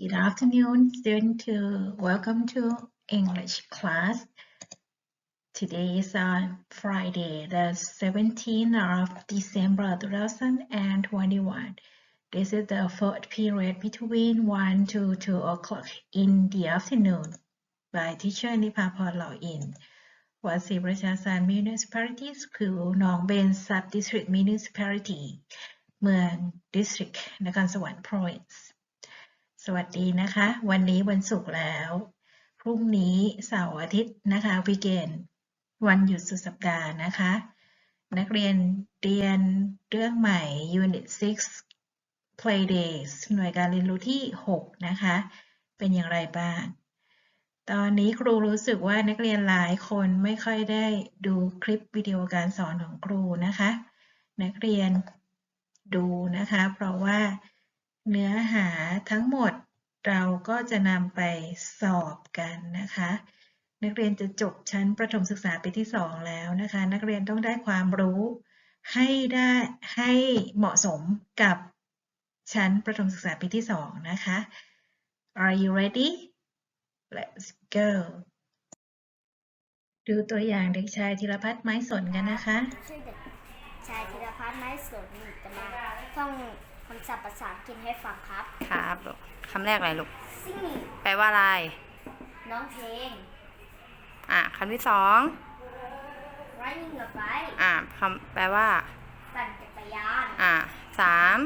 Good afternoon, student. To welcome to English class. Today is on Friday, the 17th of December 2021. This is the fourth period between 1 to 2 o'clock in the afternoon by teacher Nipaporn Law-in วัดศรีประชาสาร Municipality School หนองเบน Sub District Municipality เมือง District นครสวรรค์ Province สวัสดีนะคะ วันนี้วันศุกร์แล้ว พรุ่งนี้เสาร์อาทิตย์นะคะวีเกนวันหยุดสุดสัปดาห์นะคะ นักเรียนเรียนเรื่องใหม่ Unit 6 Play Days หน่วยการเรียนรู้ที่ 6 นะคะ เป็นอย่างไรบ้าง ตอนนี้ครูรู้สึกว่านักเรียนหลายคนไม่ค่อยได้ดูคลิปวิดีโอการสอนของครูนะคะ นักเรียนดูนะคะ เพราะว่า เนื้อหาทั้งหมดเราก็จะนำไปสอบกันนะคะ นักเรียนจะจบชั้นประถมศึกษาปีที่ 2 แล้วนะคะ นักเรียนต้องได้ความรู้ให้ได้ให้เหมาะสมกับชั้นประถมศึกษาปีที่ 2 นะคะ Are you ready? Let's go ดูตัวอย่างเด็กชายธีรพัฒน์ไม้สนกันนะคะชื่อเด็กชายธีรพัฒน์ไม้สนจะมาท่องำศัพท์ภาษาอังกฤษให้ฟังครับครับลูกคำแรกอะไรลูก singing แปลว่าอะไร น้องเพลง อะคำที่สอง riding a bike อะคำแปลว่า ปั่นจักรยาน อะสาม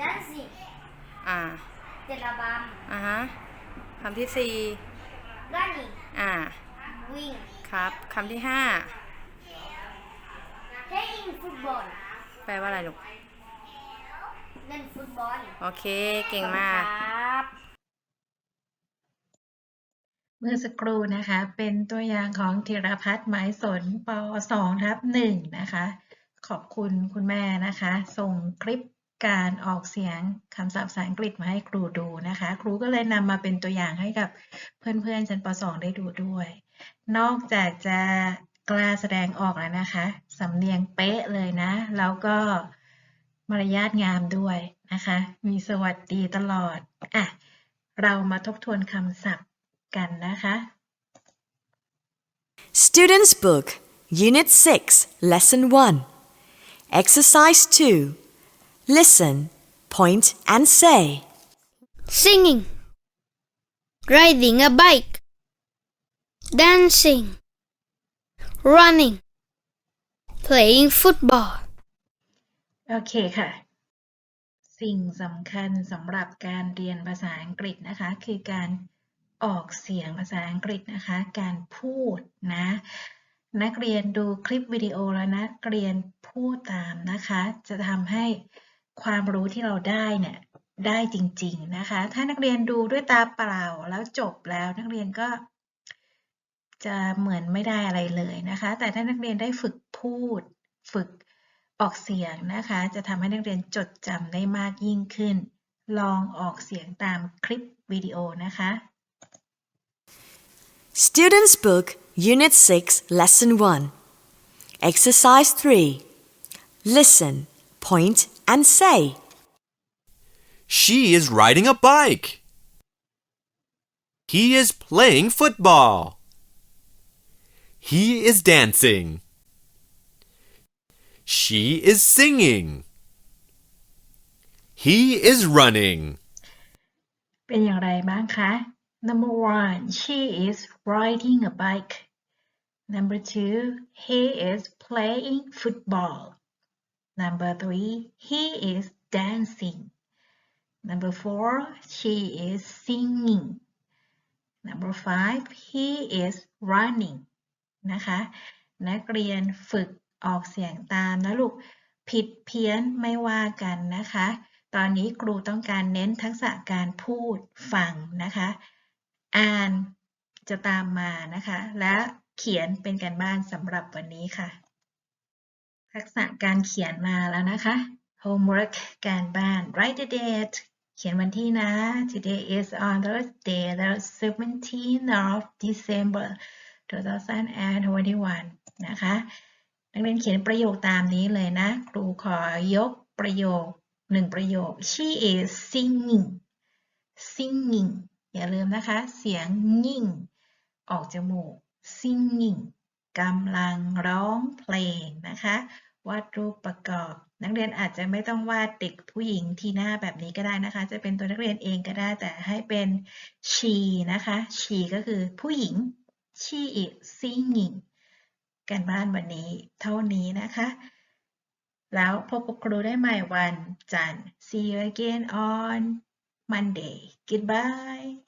dancing อะเต้นระบอะฮะคำที่สี่ำ running อะวิ่งครับคำที่ห้า playing football แปลว่าอะไรลูก เล่นฟุตบอลโอเค เก่งมาก ครับเมื่อสักครู่นะคะ เป็นตัวอย่างของธีรพัฒน์ไม้สนป .2 ทับ1นะคะ ขอบคุณคุณแม่นะคะ ส่งคลิปการออกเสียงคำศัพท์ภาษาอังกฤษมาให้ครูดูนะคะ ครูก็เลยนำมาเป็นตัวอย่างให้กับเพื่อนๆชั้นป .2 ได้ดูด้วย นอกจากจะกล้าแสดงออกแล้วนะคะ สำเนียงเป๊ะเลยนะ แล้วก็ มารยาทงามด้วยนะคะ มีสวัสดีตลอด อะ เรามาทบทวนคำศัพท์กันนะคะ Student's Book, Unit 6, Lesson 1. Exercise 2. Listen, point, and say. singing riding a bike dancing running playing football โอเคค่ะ สิ่งสำคัญสำหรับการเรียนภาษาอังกฤษนะคะ คือการออกเสียงภาษาอังกฤษนะคะ การพูดนะ นักเรียนดูคลิปวิดีโอแล้วนักเรียนพูดตามนะคะ จะทำให้ความรู้ที่เราได้เนี่ยได้จริง ๆนะคะ ถ้านักเรียนดูด้วยตาเปล่าแล้วจบแล้วนักเรียนก็ จะเหมือนไม่ได้อะไรเลยนะคะ แต่ถ้านักเรียนได้ฝึกพูด ฝึก ออกเสียงนะคะ จะทำให้นักเรียนจดจำได้มากยิ่งขึ้น ลองออกเสียงตามคลิปวิดีโอนะคะ Student's Book, Unit 6, Lesson 1. Exercise 3. Listen, point, and say. She is riding a bike. He is playing football. He is dancing. She is singing. He is running. เป็นอย่างไรบ้างคะ Number one she is riding a bike Number two he is playing football Number three he is dancing Number four she is singing Number five he is running นะคะ นักเรียนฝึก ออกเสียงตามนะลูก ผิดเพี้ยนไม่ว่ากันนะคะ ตอนนี้ครูต้องการเน้นทักษะการพูดฟังนะคะ อ่านจะตามมานะคะ และเขียนเป็นการบ้านสำหรับวันนี้ค่ะ ทักษะการเขียนมาแล้วนะคะ homework การบ้าน write the date เขียนวันที่นะ today is on Thursday the 17th of December 2021 นะคะ นักเรียนเขียนประโยคตามนี้เลยนะ ครูขอยกประโยคหนึ่งประโยค she is singing singing อย่าลืมนะคะ เสียงยิ่ง ออกจมูก singing กำลังร้องเพลงนะคะ วาดรูปประกอบ นักเรียนอาจจะไม่ต้องวาดเด็กผู้หญิงที่หน้าแบบนี้ก็ได้นะคะ จะเป็นตัวนักเรียนเองก็ได้แต่ให้เป็น she นะคะ she ก็คือผู้หญิง she is singing การบ้านวันนี้เท่านี้นะคะ แล้วพบกับครูได้ใหม่วันจันทร์ see you again on Monday goodbye